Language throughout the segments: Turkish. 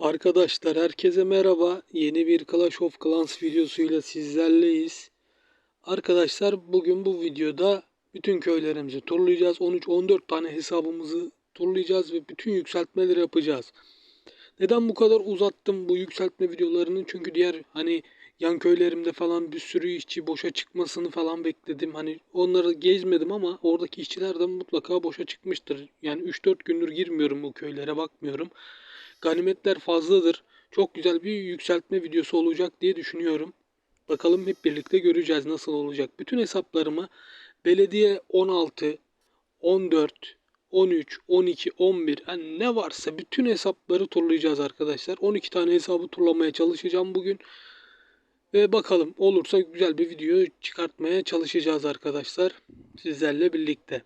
Arkadaşlar herkese merhaba. Yeni bir Clash of Clans videosuyla sizlerleyiz. Arkadaşlar bugün bu videoda bütün köylerimizi turlayacağız. 13-14 tane hesabımızı turlayacağız ve bütün yükseltmeleri yapacağız. Neden bu kadar uzattım bu yükseltme videolarını? Çünkü diğer hani yan köylerimde falan bir sürü işçi boşa çıkmasını falan bekledim. Hani onları gezmedim ama oradaki işçiler de mutlaka boşa çıkmıştır. Yani 3-4 gündür girmiyorum bu köylere bakmıyorum. Ganimetler fazladır. Çok güzel bir yükseltme videosu olacak diye düşünüyorum. Bakalım hep birlikte göreceğiz nasıl olacak. Bütün hesaplarımı belediye 16, 14, 13, 12, 11 yani ne varsa bütün hesapları turlayacağız arkadaşlar. 12 tane hesabı turlamaya çalışacağım bugün. Ve bakalım olursa güzel bir video çıkartmaya çalışacağız arkadaşlar. Sizlerle birlikte.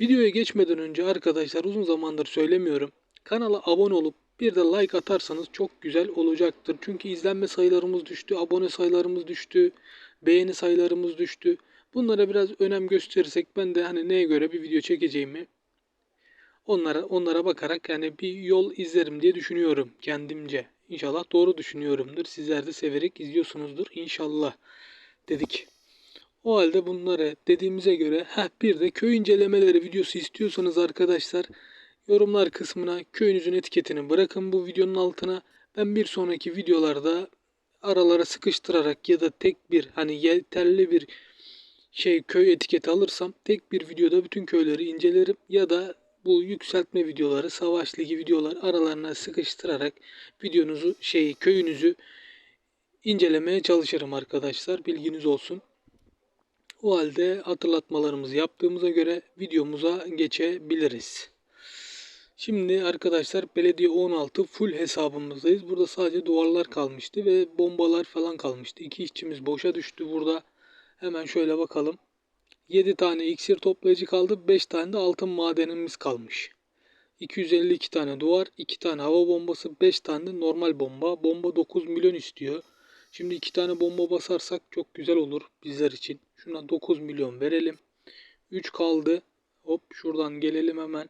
Videoya geçmeden önce arkadaşlar uzun zamandır söylemiyorum. Kanala abone olup bir de like atarsanız çok güzel olacaktır. Çünkü izlenme sayılarımız düştü, abone sayılarımız düştü, beğeni sayılarımız düştü. Bunlara biraz önem gösterirsek ben de hani neye göre bir video çekeceğimi onlara onlara bakarak yani bir yol izlerim diye düşünüyorum kendimce. İnşallah doğru düşünüyorumdur. Sizler de severek izliyorsunuzdur inşallah dedik. O halde bunları dediğimize göre heh, bir de köy incelemeleri videosu istiyorsanız arkadaşlar yorumlar kısmına köyünüzün etiketini bırakın bu videonun altına. Ben bir sonraki videolarda aralara sıkıştırarak ya da tek bir hani yeterli bir şey köy etiketi alırsam tek bir videoda bütün köyleri incelerim ya da bu yükseltme videoları, savaş ligi videolar aralarına sıkıştırarak videonuzu şey köyünüzü incelemeye çalışırım arkadaşlar. Bilginiz olsun. O halde hatırlatmalarımızı yaptığımıza göre videomuza geçebiliriz. Şimdi arkadaşlar belediye 16 full hesabımızdayız. Burada sadece duvarlar kalmıştı ve bombalar falan kalmıştı. İki işçimiz boşa düştü burada. Hemen şöyle bakalım. 7 tane iksir toplayıcı kaldı. 5 tane de altın madenimiz kalmış. 252 tane duvar, 2 tane hava bombası, 5 tane de normal bomba. Bomba 9 milyon istiyor. Şimdi 2 tane bomba basarsak çok güzel olur bizler için. Şuna 9 milyon verelim. 3 kaldı. Hop şuradan gelelim hemen.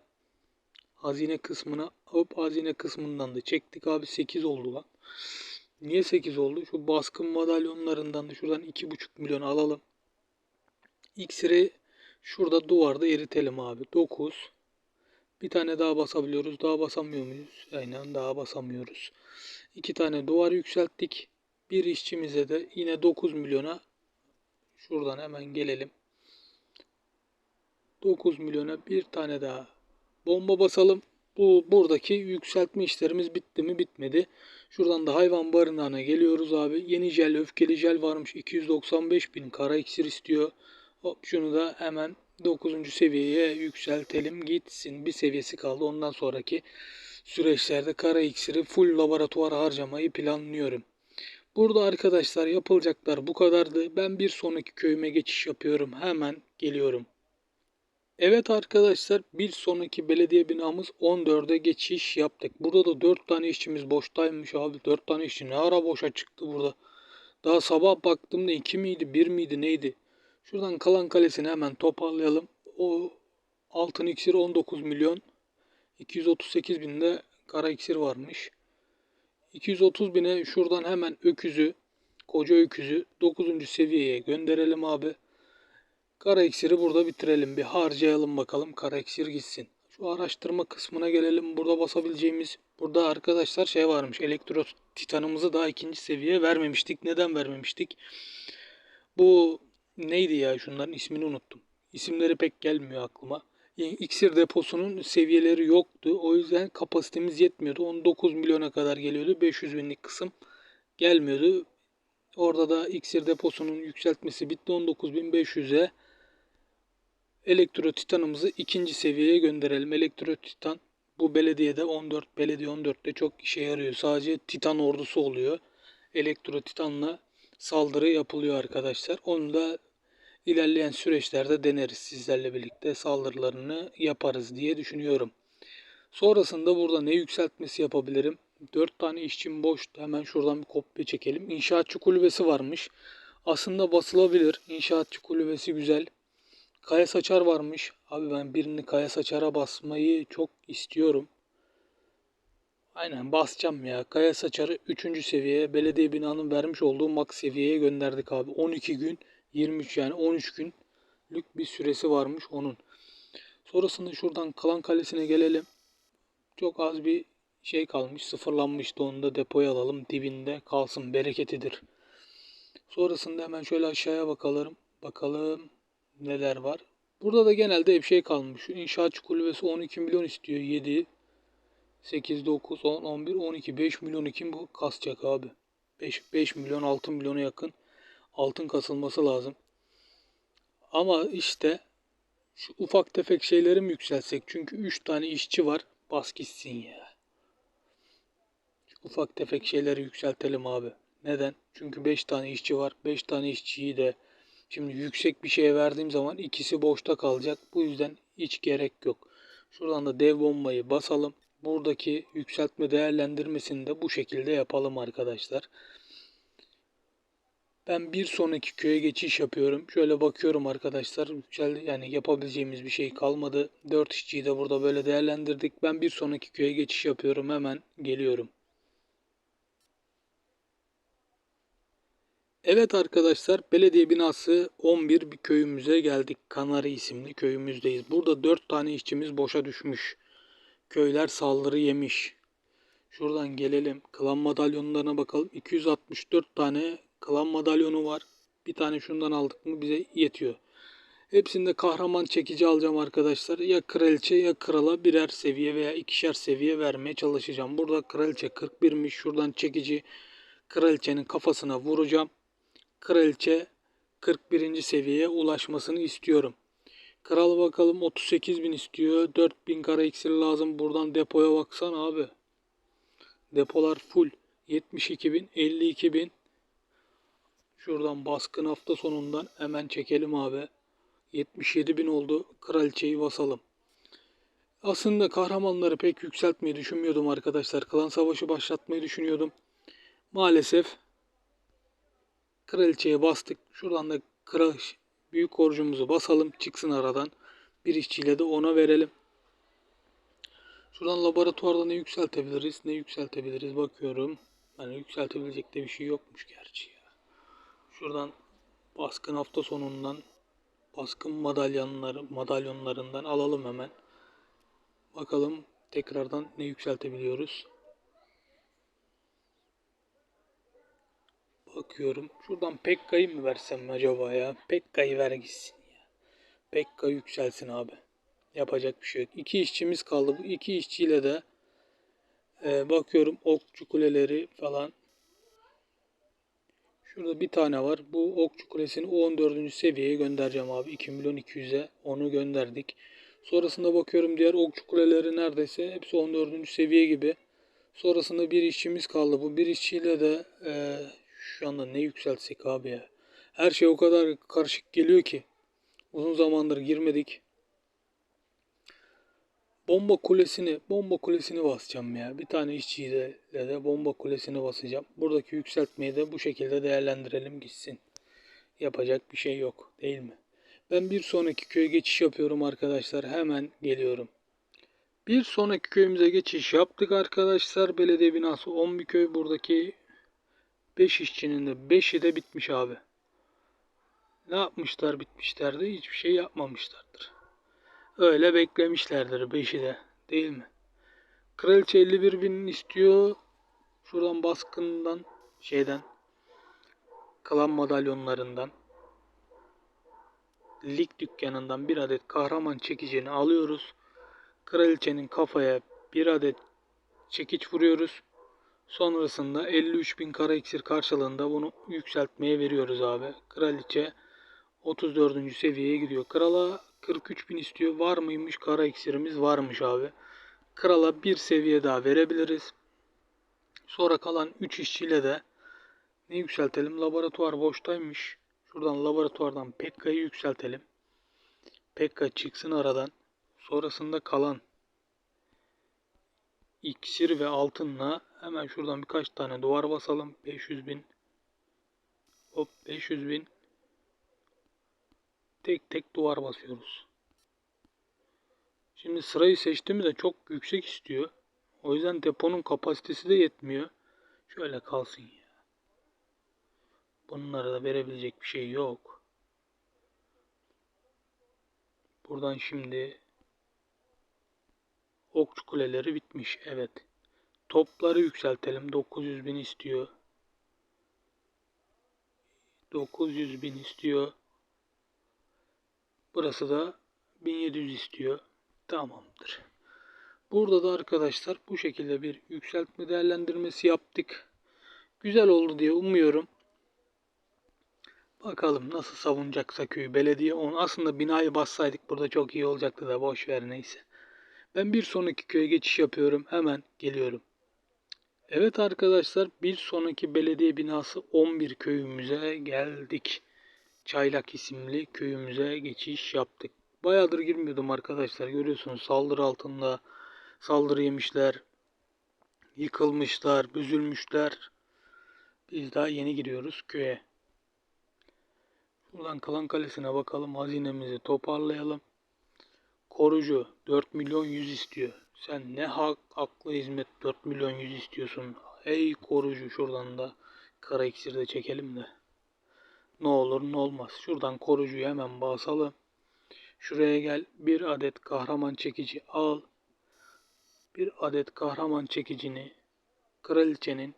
Hazine kısmına. Hop hazine kısmından da çektik abi 8 oldu lan. Niye 8 oldu? Şu baskın madalyonlarından da şuradan 2,5 milyon alalım. İksiri şurada duvarda eritelim abi. 9. Bir tane daha basabiliyoruz. Daha basamıyor muyuz? Aynen daha basamıyoruz. İki tane duvar yükselttik. Bir işçimize de yine 9 milyona şuradan hemen gelelim. 9 milyona bir tane daha bomba basalım. Bu buradaki yükseltme işlerimiz bitti mi bitmedi. Şuradan da hayvan barınağına geliyoruz abi. Yeni jel öfkeli jel varmış. 295 bin kara iksir istiyor. Hop şunu da hemen 9. seviyeye yükseltelim gitsin. Bir seviyesi kaldı. Ondan sonraki süreçlerde kara iksiri full laboratuvar harcamayı planlıyorum. Burada arkadaşlar yapılacaklar bu kadardı. Ben bir sonraki köyüme geçiş yapıyorum. Hemen geliyorum. Evet arkadaşlar bir sonraki belediye binamız 14'e geçiş yaptık. Burada da 4 tane işçimiz boştaymış abi. 4 tane işçi ne ara boşa çıktı burada. Daha sabah baktığımda 2 miydi 1 miydi neydi? Şuradan kalan kalesini hemen toparlayalım. O altın iksir 19 milyon. 238 binde kara iksir varmış. 230 bine şuradan hemen öküzü, koca öküzü 9. seviyeye gönderelim abi. Kara iksiri burada bitirelim. Bir harcayalım bakalım. Kara iksir gitsin. Şu araştırma kısmına gelelim. Burada basabileceğimiz burada arkadaşlar şey varmış. Elektro titanımızı daha ikinci seviyeye vermemiştik. Neden vermemiştik? Bu neydi ya şunların ismini unuttum. İsimleri pek gelmiyor aklıma. Yani iksir deposunun seviyeleri yoktu. O yüzden kapasitemiz yetmiyordu. 19 milyona kadar geliyordu. 500 binlik kısım gelmiyordu. Orada da iksir deposunun yükseltmesi bitti. 19.500'e elektro titanımızı ikinci seviyeye gönderelim. Elektro titan bu belediyede 14 belediye 14'te çok işe yarıyor. Sadece titan ordusu oluyor. Elektro titanla saldırı yapılıyor arkadaşlar. Onu da ilerleyen süreçlerde deneriz sizlerle birlikte saldırılarını yaparız diye düşünüyorum. Sonrasında burada ne yükseltmesi yapabilirim? 4 tane işçim boş. Hemen şuradan bir kopya çekelim. İnşaatçı kulübesi varmış. Aslında basılabilir. İnşaatçı kulübesi güzel. Kaya saçar varmış. Abi ben birini kaya saçara basmayı çok istiyorum. Aynen basacağım ya. Kaya Saçar'ı 3. seviyeye belediye binanın vermiş olduğu max seviyeye gönderdik abi. 12 gün 23 yani 13 günlük bir süresi varmış onun. Sonrasında şuradan Kalan Kalesi'ne gelelim. Çok az bir şey kalmış. Sıfırlanmıştı. Onu da depoya alalım. Dibinde kalsın. Bereketidir. Sonrasında hemen şöyle aşağıya bakalım. Bakalım neler var. Burada da genelde hep şey kalmış. İnşaatçı kulübesi 12 milyon istiyor. 7, 8, 9, 10, 11, 12. 5 milyon kim bu kasacak abi? 5, 5 milyon 6 milyona yakın altın kasılması lazım. Ama işte şu ufak tefek şeyleri mi yükseltsek? Çünkü 3 tane işçi var. Bas gitsin ya. Şu ufak tefek şeyleri yükseltelim abi. Neden? Çünkü 5 tane işçi var. 5 tane işçiyi de şimdi yüksek bir şeye verdiğim zaman ikisi boşta kalacak. Bu yüzden hiç gerek yok. Şuradan da dev bombayı basalım. Buradaki yükseltme değerlendirmesini de bu şekilde yapalım arkadaşlar. Ben bir sonraki köye geçiş yapıyorum. Şöyle bakıyorum arkadaşlar. Yani yapabileceğimiz bir şey kalmadı. 4 işçiyi de burada böyle değerlendirdik. Ben bir sonraki köye geçiş yapıyorum. Hemen geliyorum. Evet arkadaşlar belediye binası 11 bir köyümüze geldik. Kanarya isimli köyümüzdeyiz. Burada 4 tane işçimiz boşa düşmüş. Köyler saldırı yemiş. Şuradan gelelim. Klan madalyonlarına bakalım. 264 tane klan madalyonu var. Bir tane şundan aldık mı bize yetiyor. Hepsinde kahraman çekici alacağım arkadaşlar. Ya kraliçe ya krala birer seviye veya ikişer seviye vermeye çalışacağım. Burada kraliçe 41'miş. Şuradan çekici kraliçenin kafasına vuracağım. Kraliçe 41. seviyeye ulaşmasını istiyorum. Kral bakalım 38 bin istiyor. 4000 kara iksir lazım. Buradan depoya baksan abi. Depolar full. 72 bin, 52 bin. Şuradan baskın hafta sonundan hemen çekelim abi. 77 bin oldu. Kraliçeyi basalım. Aslında kahramanları pek yükseltmeyi düşünmüyordum arkadaşlar. Klan savaşı başlatmayı düşünüyordum. Maalesef kraliçeye bastık. Şuradan da kral büyük korcumuzu basalım. Çıksın aradan. Bir işçiyle de ona verelim. Şuradan laboratuvarda ne yükseltebiliriz? Ne yükseltebiliriz? Bakıyorum. Yani yükseltebilecek de bir şey yokmuş gerçi ya. Şuradan baskın hafta sonundan baskın madalyonları madalyonlarından alalım hemen. Bakalım tekrardan ne yükseltebiliyoruz. Bakıyorum. Şuradan Pekka'yı mı versem acaba ya? Pekka'yı ver gitsin ya. Pekka yükselsin abi. Yapacak bir şey yok. İki işçimiz kaldı. Bu iki işçiyle de e, bakıyorum okçu kuleleri falan. Şurada bir tane var. Bu okçu kulesini 14. seviyeye göndereceğim abi. 2 milyon 200'e onu gönderdik. Sonrasında bakıyorum diğer okçu kuleleri neredeyse hepsi 14. seviye gibi. Sonrasında bir işçimiz kaldı. Bu bir işçiyle de e, şu anda ne yükseltsek abi ya. Her şey o kadar karışık geliyor ki. Uzun zamandır girmedik. Bomba kulesini, bomba kulesini basacağım ya. Bir tane işçiyle de bomba kulesini basacağım. Buradaki yükseltmeyi de bu şekilde değerlendirelim gitsin. Yapacak bir şey yok değil mi? Ben bir sonraki köye geçiş yapıyorum arkadaşlar. Hemen geliyorum. Bir sonraki köyümüze geçiş yaptık arkadaşlar. Belediye binası 11 köy. Buradaki 5 işçinin de 5'i de bitmiş abi. Ne yapmışlar bitmişlerdi? Hiçbir şey yapmamışlardır. Öyle beklemişlerdir 5'i de değil mi? Kraliçe 51 bin istiyor. Şuradan baskından şeyden klan madalyonlarından lig dükkanından bir adet kahraman çekicini alıyoruz. Kraliçenin kafaya bir adet çekiç vuruyoruz. Sonrasında 53 bin kara iksir karşılığında bunu yükseltmeye veriyoruz abi. Kraliçe 34. seviyeye gidiyor. Krala 43 bin istiyor. Var mıymış? Kara iksirimiz varmış abi. Krala bir seviye daha verebiliriz. Sonra kalan 3 işçiyle de ne yükseltelim? Laboratuvar boştaymış. Şuradan laboratuvardan Pekka'yı yükseltelim. Pekka çıksın aradan. Sonrasında kalan iksir ve altınla hemen şuradan birkaç tane duvar basalım. 500 bin. Hop 500 bin. Tek tek duvar basıyoruz. Şimdi sırayı seçtiğimde çok yüksek istiyor. O yüzden deponun kapasitesi de yetmiyor. Şöyle kalsın ya. Bunlara da verebilecek bir şey yok. Buradan şimdi okçu kuleleri bitmiş. Evet. Topları yükseltelim. 900 bin istiyor. 900 bin istiyor. Burası da 1700 istiyor. Tamamdır. Burada da arkadaşlar bu şekilde bir yükseltme değerlendirmesi yaptık. Güzel oldu diye umuyorum. Bakalım nasıl savunacaksa köyü belediye. Onu aslında binayı bassaydık burada çok iyi olacaktı da boş ver neyse. Ben bir sonraki köye geçiş yapıyorum. Hemen geliyorum. Evet arkadaşlar bir sonraki belediye binası 11 köyümüze geldik. Çaylak isimli köyümüze geçiş yaptık. Bayağıdır girmiyordum arkadaşlar. Görüyorsunuz saldırı altında saldırı yemişler. Yıkılmışlar, büzülmüşler. Biz daha yeni giriyoruz köye. Şuradan Klan Kalesi'ne bakalım. Hazinemizi toparlayalım. Korucu 4 milyon 100 istiyor. Sen ne hak, aklı hizmet 4 milyon 100 istiyorsun. Ey korucu şuradan da kara iksir de çekelim de. Ne olur ne olmaz. Şuradan korucuyu hemen basalım. Şuraya gel. Bir adet kahraman çekici al. Bir adet kahraman çekicini kraliçenin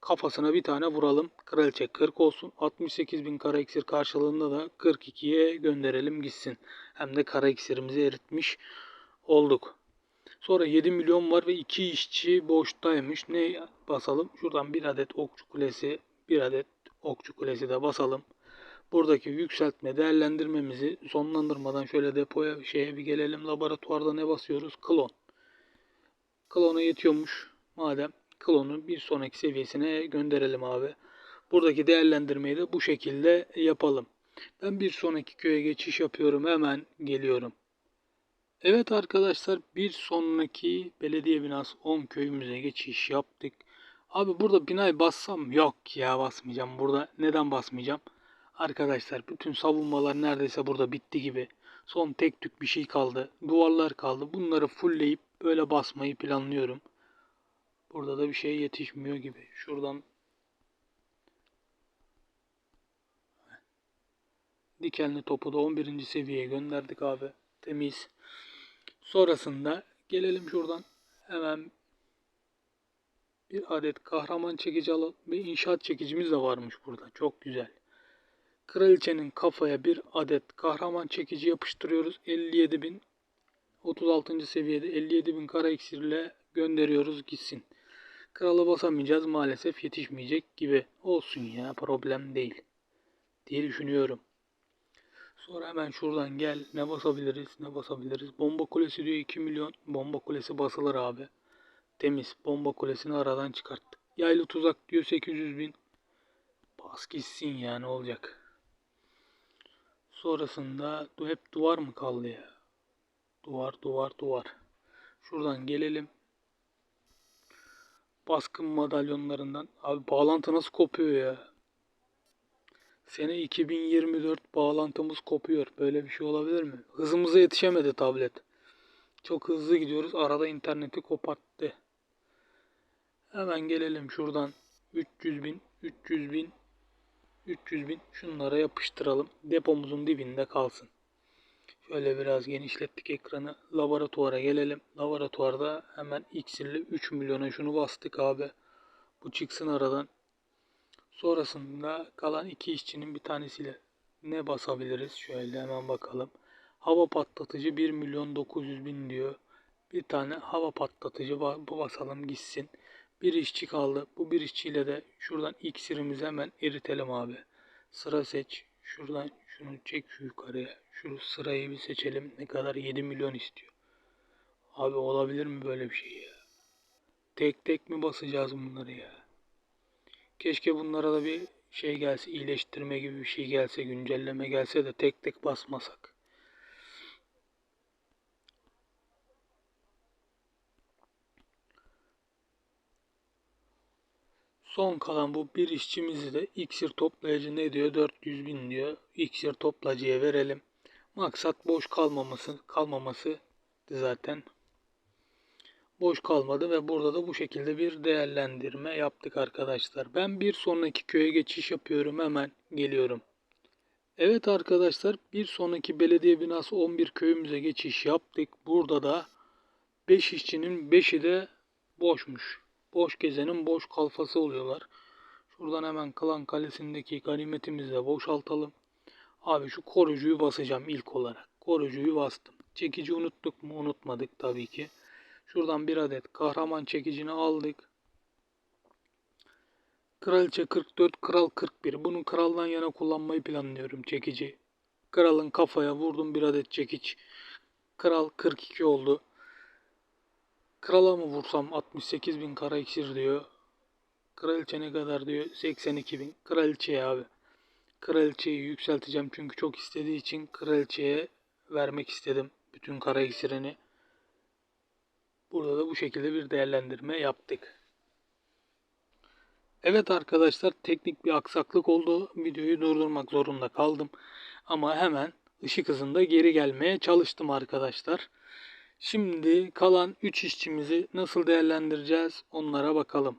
kafasına bir tane vuralım. Kraliçe 40 olsun. 68 bin kara iksir karşılığında da 42'ye gönderelim gitsin. Hem de kara iksirimizi eritmiş olduk. Sonra 7 milyon var ve 2 işçi boştaymış. Ne basalım? Şuradan bir adet okçu kulesi, bir adet okçu kulesi de basalım. Buradaki yükseltme değerlendirmemizi sonlandırmadan şöyle depoya şeye bir gelelim. Laboratuvarda ne basıyoruz? Klon. Klona yetiyormuş. Madem klonu bir sonraki seviyesine gönderelim abi. Buradaki değerlendirmeyi de bu şekilde yapalım. Ben bir sonraki köye geçiş yapıyorum. Hemen geliyorum. Evet arkadaşlar bir sonraki belediye binası 10 köyümüze geçiş yaptık. Abi burada binayı bassam yok ya basmayacağım. Burada neden basmayacağım? Arkadaşlar bütün savunmalar neredeyse burada bitti gibi. Son tek tük bir şey kaldı. Duvarlar kaldı. Bunları fullleyip böyle basmayı planlıyorum. Burada da bir şey yetişmiyor gibi. Şuradan dikenli topu da 11. seviyeye gönderdik abi. Temiz. Sonrasında gelelim şuradan hemen bir adet kahraman çekici alalım. Bir inşaat çekicimiz de varmış burada. Çok güzel. Kraliçenin kafaya bir adet kahraman çekici yapıştırıyoruz. 57 bin 36. seviyede 57 bin kara iksirle gönderiyoruz gitsin. Kralı basamayacağız maalesef yetişmeyecek gibi. Olsun ya problem değil diye düşünüyorum. Sonra hemen şuradan gel ne basabiliriz ne basabiliriz. Bomba kulesi diyor 2 milyon. Bomba kulesi basılır abi. Temiz bomba kulesini aradan çıkarttık. Yaylı tuzak diyor 800 bin. Bas gitsin ya ne olacak. Sonrasında hep duvar mı kaldı ya? Duvar duvar duvar. Şuradan gelelim. Baskın madalyonlarından. Abi bağlantı nasıl kopuyor ya? Sene 2024 bağlantımız kopuyor. Böyle bir şey olabilir mi? Hızımıza yetişemedi tablet. Çok hızlı gidiyoruz. Arada interneti koparttı. Hemen gelelim şuradan. 300 bin, 300 bin, 300 bin şunlara yapıştıralım. Depomuzun dibinde kalsın. Şöyle biraz genişlettik ekranı. Laboratuvara gelelim. Laboratuvarda hemen iksirli 3 milyona şunu bastık abi. Bu çıksın aradan. Sonrasında kalan iki işçinin bir tanesiyle ne basabiliriz? Şöyle hemen bakalım. Hava patlatıcı 1 milyon 900 bin diyor. Bir tane hava patlatıcı basalım gitsin. Bir işçi kaldı. Bu bir işçiyle de şuradan iksirimizi hemen eritelim abi. Sıra seç. Şuradan şunu çek yukarıya. Şu sırayı bir seçelim. Ne kadar? 7 milyon istiyor. Abi olabilir mi böyle bir şey ya? Tek tek mi basacağız bunları ya? Keşke bunlara da bir şey gelse, iyileştirme gibi bir şey gelse, güncelleme gelse de tek tek basmasak. Son kalan bu bir işçimizi de iksir toplayıcı ne diyor? 400 bin diyor. İksir toplacıya verelim. Maksat boş kalmaması, kalmaması zaten. Boş kalmadı ve burada da bu şekilde bir değerlendirme yaptık arkadaşlar. Ben bir sonraki köye geçiş yapıyorum. Hemen geliyorum. Evet arkadaşlar bir sonraki belediye binası 11 köyümüze geçiş yaptık. Burada da 5 işçinin 5'i de boşmuş. Boş gezenin boş kalfası oluyorlar. Şuradan hemen Klan Kalesi'ndeki ganimetimizi de boşaltalım. Abi şu korucuyu basacağım ilk olarak. Korucuyu bastım. Çekici unuttuk mu? Unutmadık tabii ki. Şuradan bir adet kahraman çekicini aldık. Kraliçe 44, kral 41. Bunu kraldan yana kullanmayı planlıyorum çekici. Kralın kafaya vurdum bir adet çekiç. Kral 42 oldu. Krala mı vursam 68 bin kara iksir diyor. Kraliçe ne kadar diyor? 82 bin. Kraliçeye abi. Kraliçeyi yükselteceğim çünkü çok istediği için kraliçeye vermek istedim. Bütün kara iksirini. Burada da bu şekilde bir değerlendirme yaptık. Evet arkadaşlar teknik bir aksaklık oldu. Videoyu durdurmak zorunda kaldım. Ama hemen ışık hızında geri gelmeye çalıştım arkadaşlar. Şimdi kalan 3 işçimizi nasıl değerlendireceğiz onlara bakalım.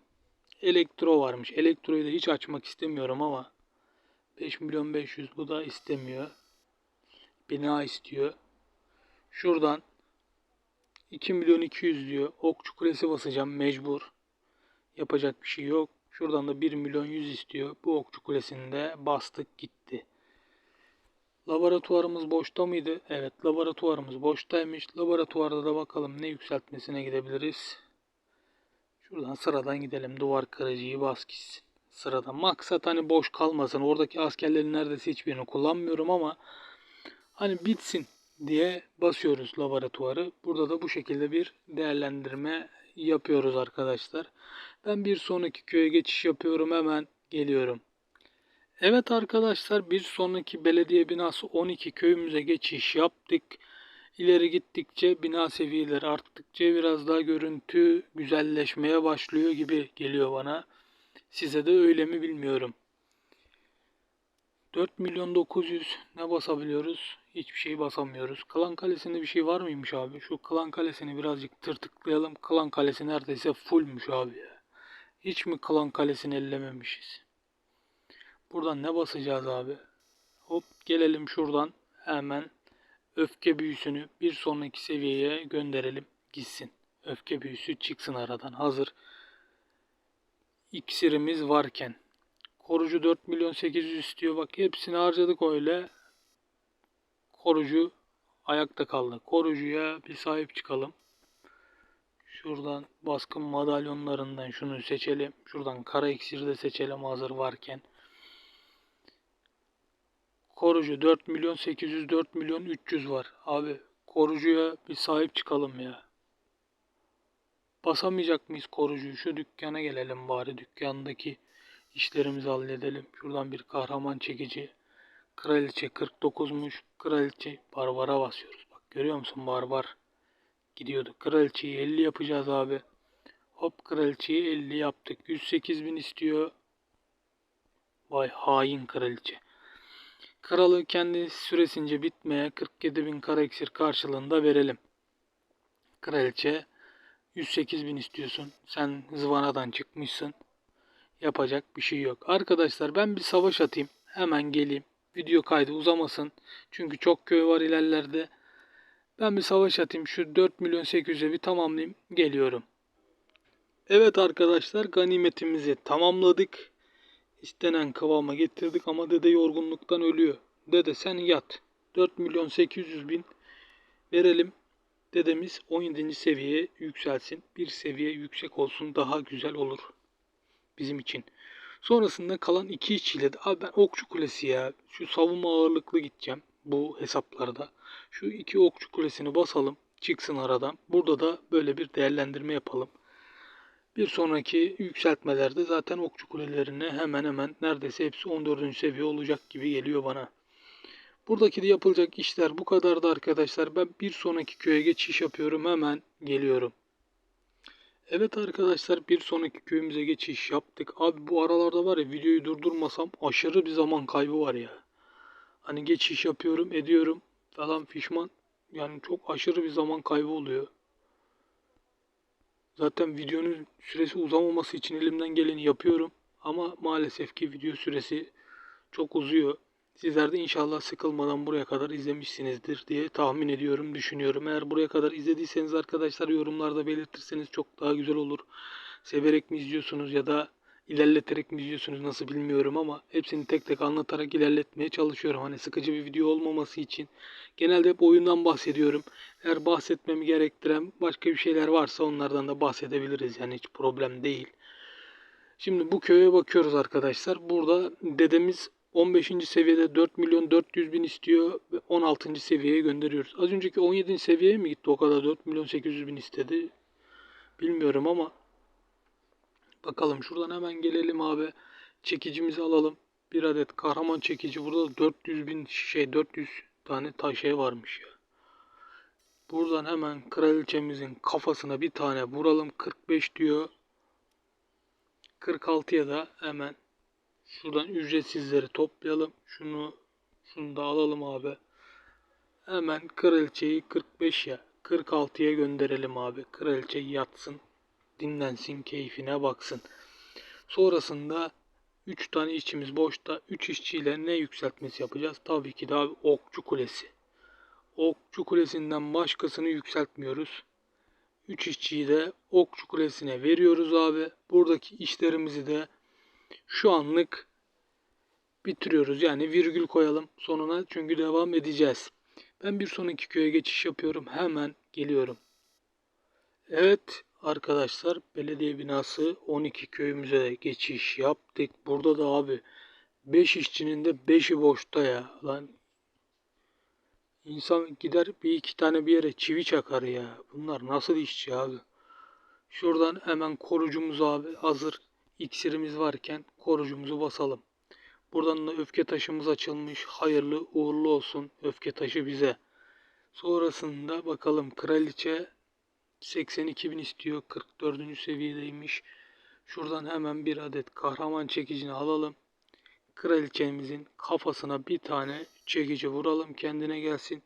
Elektro varmış. Elektroyu da hiç açmak istemiyorum ama 5 milyon 500 bu da istemiyor. Bina istiyor. Şuradan 2 milyon 200 diyor. Okçu kulesi basacağım mecbur. Yapacak bir şey yok. Şuradan da 1 milyon 100 istiyor. Bu okçu kulesinde bastık gitti. Laboratuvarımız boşta mıydı? Evet laboratuvarımız boştaymış. Laboratuvarda da bakalım ne yükseltmesine gidebiliriz. Şuradan sıradan gidelim. Duvar kırıcıyı bas gitsin. Sıradan. Maksat hani boş kalmasın. Oradaki askerlerin neredeyse hiçbirini kullanmıyorum ama hani bitsin diye basıyoruz laboratuvarı. Burada da bu şekilde bir değerlendirme yapıyoruz arkadaşlar. Ben bir sonraki köye geçiş yapıyorum. Hemen geliyorum. Evet arkadaşlar bir sonraki belediye binası 12 köyümüze geçiş yaptık. İleri gittikçe bina seviyeleri arttıkça biraz daha görüntü güzelleşmeye başlıyor gibi geliyor bana. Size de öyle mi bilmiyorum. 4 milyon 900 ne basabiliyoruz? Hiçbir şey basamıyoruz. Klan Kalesi'nde bir şey var mıymış abi? Şu Klan Kalesi'ni birazcık tırtıklayalım. Klan Kalesi neredeyse fullmüş abi ya. Hiç mi Klan Kalesi'ni ellememişiz? Buradan ne basacağız abi? Hop gelelim şuradan hemen öfke büyüsünü bir sonraki seviyeye gönderelim gitsin. Öfke büyüsü çıksın aradan hazır. İksirimiz varken. Korucu 4 milyon 800 istiyor. Bak hepsini harcadık öyle. Korucu ayakta kaldı. Korucuya bir sahip çıkalım. Şuradan baskın madalyonlarından şunu seçelim. Şuradan kara iksiri de seçelim hazır varken. Korucu 4 milyon 800 4 milyon 300 var. Abi korucuya bir sahip çıkalım ya. Basamayacak mıyız korucuyu? Şu dükkana gelelim bari. Dükkandaki işlerimizi halledelim. Şuradan bir kahraman çekici. Kraliçe 49'muş. Kraliçe barbara basıyoruz. Bak görüyor musun barbar? Gidiyordu. Kraliçeyi 50 yapacağız abi. Hop kraliçeyi 50 yaptık. 108 bin istiyor. Vay hain kraliçe. Kralı kendi süresince bitmeye 47 bin kara iksir karşılığında verelim. Kraliçe 108 bin istiyorsun. Sen zıvanadan çıkmışsın. Yapacak bir şey yok. Arkadaşlar ben bir savaş atayım. Hemen geleyim. Video kaydı uzamasın. Çünkü çok köy var ilerlerde. Ben bir savaş atayım. Şu 4 milyon 800'e bir tamamlayayım. Geliyorum. Evet arkadaşlar ganimetimizi tamamladık. İstenen kıvama getirdik ama dede yorgunluktan ölüyor. Dede sen yat. 4 milyon 800 bin verelim. Dedemiz 17. seviyeye yükselsin. Bir seviye yüksek olsun daha güzel olur. Bizim için. Sonrasında kalan iki işçiyle de abi ben okçu kulesi ya. Şu savunma ağırlıklı gideceğim bu hesaplarda. Şu iki okçu kulesini basalım. Çıksın aradan. Burada da böyle bir değerlendirme yapalım. Bir sonraki yükseltmelerde zaten okçu kulelerine hemen hemen neredeyse hepsi 14. seviye olacak gibi geliyor bana. Buradaki de yapılacak işler bu kadardı arkadaşlar. Ben bir sonraki köye geçiş yapıyorum. Hemen geliyorum. Evet arkadaşlar bir sonraki köyümüze geçiş yaptık. Abi bu aralarda var ya videoyu durdurmasam aşırı bir zaman kaybı var ya. Hani geçiş yapıyorum ediyorum falan fişman. Yani çok aşırı bir zaman kaybı oluyor. Zaten videonun süresi uzamaması için elimden geleni yapıyorum. Ama maalesef ki video süresi çok uzuyor. Sizler de inşallah sıkılmadan buraya kadar izlemişsinizdir diye tahmin ediyorum, düşünüyorum. Eğer buraya kadar izlediyseniz arkadaşlar yorumlarda belirtirseniz çok daha güzel olur. Severek mi izliyorsunuz ya da ilerleterek mi izliyorsunuz nasıl bilmiyorum ama hepsini tek tek anlatarak ilerletmeye çalışıyorum. Hani sıkıcı bir video olmaması için. Genelde hep oyundan bahsediyorum. Eğer bahsetmemi gerektiren başka bir şeyler varsa onlardan da bahsedebiliriz. Yani hiç problem değil. Şimdi bu köye bakıyoruz arkadaşlar. Burada dedemiz 15. seviyede 4 milyon 400 bin istiyor ve 16. seviyeye gönderiyoruz. Az önceki 17. seviyeye mi gitti o kadar 4 milyon 800 bin istedi. Bilmiyorum ama bakalım şuradan hemen gelelim abi. Çekicimizi alalım. Bir adet kahraman çekici. Burada 400 bin şey 400 tane ta şey varmış ya. Buradan hemen kraliçemizin kafasına bir tane vuralım. 45 diyor. 46'ya da hemen şuradan ücretsizleri toplayalım. Şunu şunu da alalım abi. Hemen kraliçeyi 45 ya 46'ya gönderelim abi. Kraliçe yatsın, dinlensin, keyfine baksın. Sonrasında 3 tane işçimiz boşta. 3 işçiyle ne yükseltmesi yapacağız? Tabii ki de abi okçu kulesi. Okçu kulesinden başkasını yükseltmiyoruz. 3 işçiyi de okçu kulesine veriyoruz abi. Buradaki işlerimizi de şu anlık bitiriyoruz. Yani virgül koyalım sonuna çünkü devam edeceğiz. Ben bir sonraki köye geçiş yapıyorum. Hemen geliyorum. Evet arkadaşlar belediye binası 12 köyümüze geçiş yaptık. Burada da abi 5 işçinin de 5'i boşta ya. Lan İnsan gider bir iki tane bir yere çivi çakar ya. Bunlar nasıl işçi abi? Şuradan hemen korucumuz abi hazır iksirimiz varken korucumuzu basalım. Buradan da öfke taşımız açılmış. Hayırlı uğurlu olsun öfke taşı bize. Sonrasında bakalım kraliçe 82 bin istiyor. 44. seviyedeymiş. Şuradan hemen bir adet kahraman çekicini alalım. Kraliçemizin kafasına bir tane çekici vuralım kendine gelsin.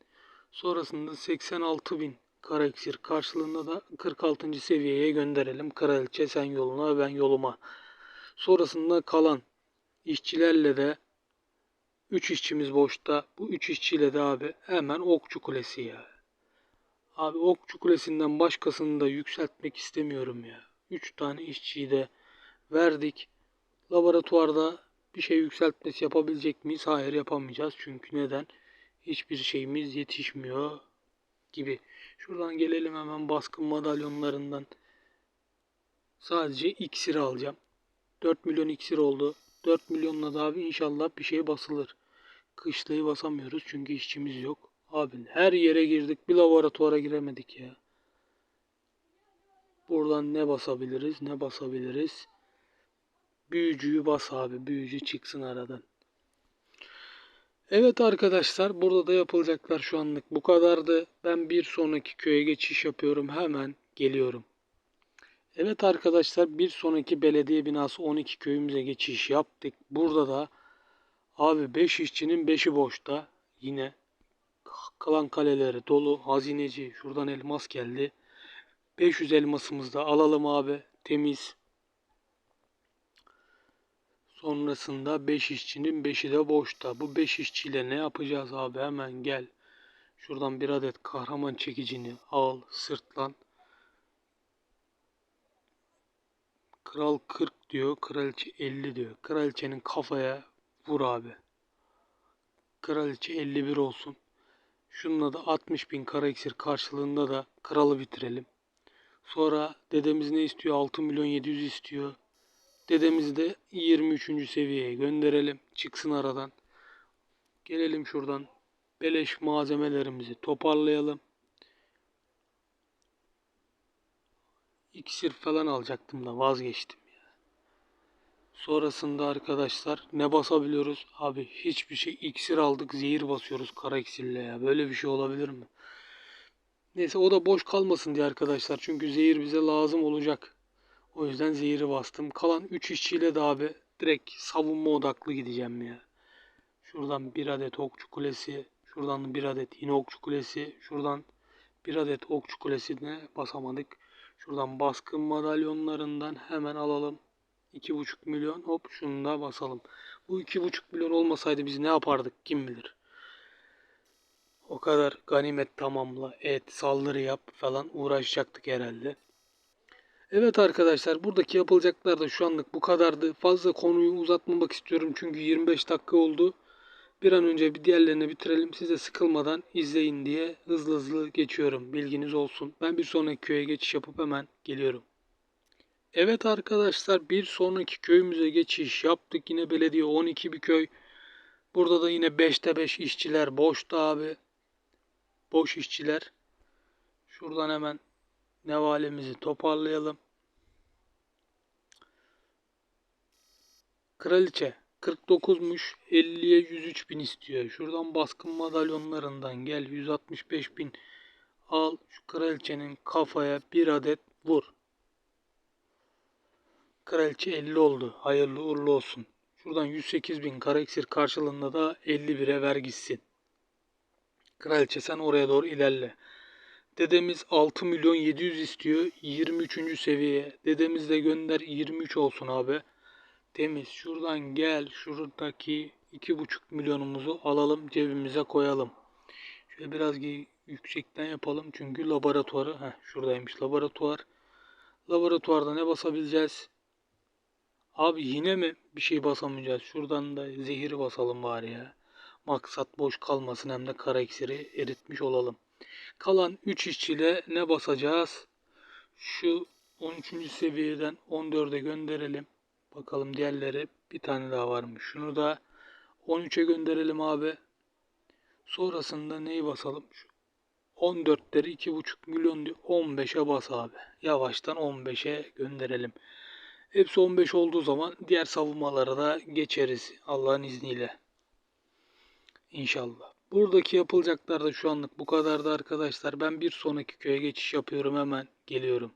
Sonrasında 86 bin kara iksir karşılığında da 46. seviyeye gönderelim. Kraliçe sen yoluna ben yoluma. Sonrasında kalan işçilerle de 3 işçimiz boşta. Bu 3 işçiyle de abi hemen okçu kulesi ya. Abi okçu kulesinden başkasını da yükseltmek istemiyorum ya. 3 tane işçiyi de verdik. Laboratuvarda bir şey yükseltmesi yapabilecek miyiz? Hayır yapamayacağız. Çünkü neden? Hiçbir şeyimiz yetişmiyor gibi. Şuradan gelelim hemen baskın madalyonlarından. Sadece iksiri alacağım. 4 milyon iksir oldu. 4 milyonla da abi inşallah bir şey basılır. Kışlayı basamıyoruz çünkü işçimiz yok. Abi her yere girdik bir laboratuvara giremedik ya. Buradan ne basabiliriz ne basabiliriz. Büyücüyü bas abi. Büyücü çıksın aradan. Evet arkadaşlar burada da yapılacaklar şu anlık bu kadardı. Ben bir sonraki köye geçiş yapıyorum. Hemen geliyorum. Evet arkadaşlar bir sonraki belediye binası 12 köyümüze geçiş yaptık. Burada da abi 5 işçinin 5'i boşta. Yine kalan kaleleri dolu. Hazineci şuradan elmas geldi. 500 elmasımızı da alalım abi. Temiz. Sonrasında 5 işçinin 5'i de boşta. Bu 5 işçiyle ne yapacağız abi? Hemen gel. Şuradan bir adet kahraman çekicini al, sırtlan. Kral 40 diyor, kraliçe 50 diyor. Kraliçenin kafaya vur abi. Kraliçe 51 olsun. Şununla da 60 bin kara iksir karşılığında da kralı bitirelim. Sonra dedemiz ne istiyor? 6 milyon 700 istiyor. Dedemizi de 23. seviyeye gönderelim. Çıksın aradan. Gelelim şuradan. Beleş malzemelerimizi toparlayalım. İksir falan alacaktım da vazgeçtim ya. Sonrasında arkadaşlar ne basabiliyoruz? Abi hiçbir şey iksir aldık zehir basıyoruz kara iksirle ya. Böyle bir şey olabilir mi? Neyse o da boş kalmasın diye arkadaşlar. Çünkü zehir bize lazım olacak. O yüzden zehiri bastım. Kalan 3 işçiyle de abi direkt savunma odaklı gideceğim ya. Şuradan bir adet okçu kulesi. Şuradan bir adet yine okçu kulesi. Şuradan bir adet okçu kulesine basamadık. Şuradan baskın madalyonlarından hemen alalım. 2,5 milyon hop şunu da basalım. Bu 2,5 milyon olmasaydı biz ne yapardık kim bilir. O kadar ganimet tamamla et saldırı yap falan uğraşacaktık herhalde. Evet arkadaşlar buradaki yapılacaklar da şu anlık bu kadardı. Fazla konuyu uzatmamak istiyorum çünkü 25 dakika oldu. Bir an önce bir diğerlerini bitirelim. Size sıkılmadan izleyin diye hızlı hızlı geçiyorum. Bilginiz olsun. Ben bir sonraki köye geçiş yapıp hemen geliyorum. Evet arkadaşlar bir sonraki köyümüze geçiş yaptık. Yine belediye 12 bir köy. Burada da yine 5'te 5 işçiler boşta abi. Boş işçiler. Şuradan hemen nevalemizi toparlayalım. Kraliçe 49'muş 50'ye 103 bin istiyor. Şuradan baskın madalyonlarından gel 165 bin al şu kraliçenin kafaya bir adet vur. Kraliçe 50 oldu. Hayırlı uğurlu olsun. Şuradan 108 bin karaksir karşılığında da 51'e ver gitsin. Kraliçe sen oraya doğru ilerle. Dedemiz 6 milyon 700 istiyor. 23. seviyeye. Dedemiz de gönder 23 olsun abi. Temiz. Şuradan gel. Şuradaki 2,5 milyonumuzu alalım cebimize koyalım. Şöyle biraz yüksekten yapalım. Çünkü laboratuvarı. Heh, şuradaymış laboratuvar. Laboratuvarda ne basabileceğiz? Abi yine mi bir şey basamayacağız? Şuradan da zehiri basalım bari ya. Maksat boş kalmasın hem de kara iksiri eritmiş olalım. Kalan 3 işçiyle ne basacağız? Şu 13. seviyeden 14'e gönderelim. Bakalım diğerleri bir tane daha varmış. Şunu da 13'e gönderelim abi. Sonrasında neyi basalım? Şu 14'leri 2,5 milyon diyor. 15'e bas abi. Yavaştan 15'e gönderelim. Hepsi 15 olduğu zaman diğer savunmalara da geçeriz Allah'ın izniyle. İnşallah. Buradaki yapılacaklar da şu anlık bu kadardı arkadaşlar. Ben bir sonraki köye geçiş yapıyorum hemen geliyorum.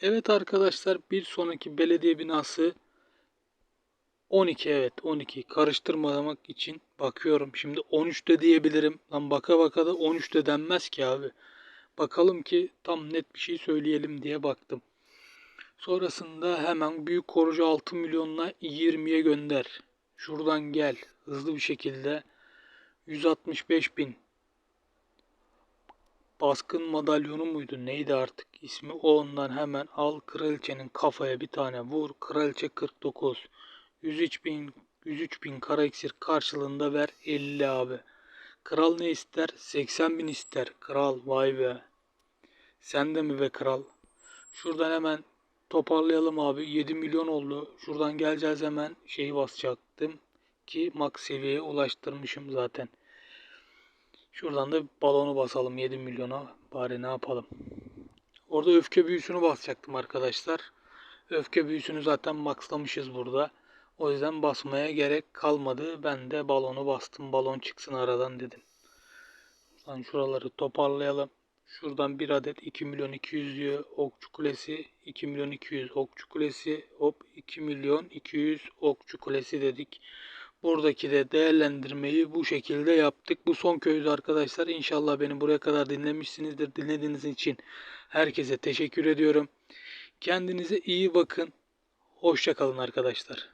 Evet arkadaşlar bir sonraki belediye binası 12 evet 12 karıştırmamak için bakıyorum. Şimdi 13 de diyebilirim. Lan baka baka da 13 de denmez ki abi. Bakalım ki tam net bir şey söyleyelim diye baktım. Sonrasında hemen büyük korucu 6 milyonla 20'ye gönder. Şuradan gel hızlı bir şekilde 165 bin baskın madalyonu muydu? Neydi artık ismi? O ondan hemen al kraliçenin kafaya bir tane vur. Kraliçe 49 103 bin 103 bin kara iksir karşılığında ver 50 abi. Kral ne ister? 80 bin ister. Kral vay be. Sen de mi be kral? Şuradan hemen toparlayalım abi. 7 milyon oldu. Şuradan geleceğiz hemen. Şeyi basacaktım ki max seviyeye ulaştırmışım zaten Şuradan da balonu basalım 7 milyona. Bari ne yapalım. Orada öfke büyüsünü basacaktım arkadaşlar. Öfke büyüsünü zaten maxlamışız burada. O yüzden basmaya gerek kalmadı. Ben de balonu bastım. Balon çıksın aradan dedim. Şuradan şuraları toparlayalım. Şuradan bir adet 2 milyon 200 diyor. Okçu kulesi 2 milyon 200 okçu kulesi hop 2 milyon 200 okçu kulesi dedik. Buradaki de değerlendirmeyi bu şekilde yaptık. Bu son köydü arkadaşlar. İnşallah beni buraya kadar dinlemişsinizdir. Dinlediğiniz için herkese teşekkür ediyorum. Kendinize iyi bakın. Hoşçakalın arkadaşlar.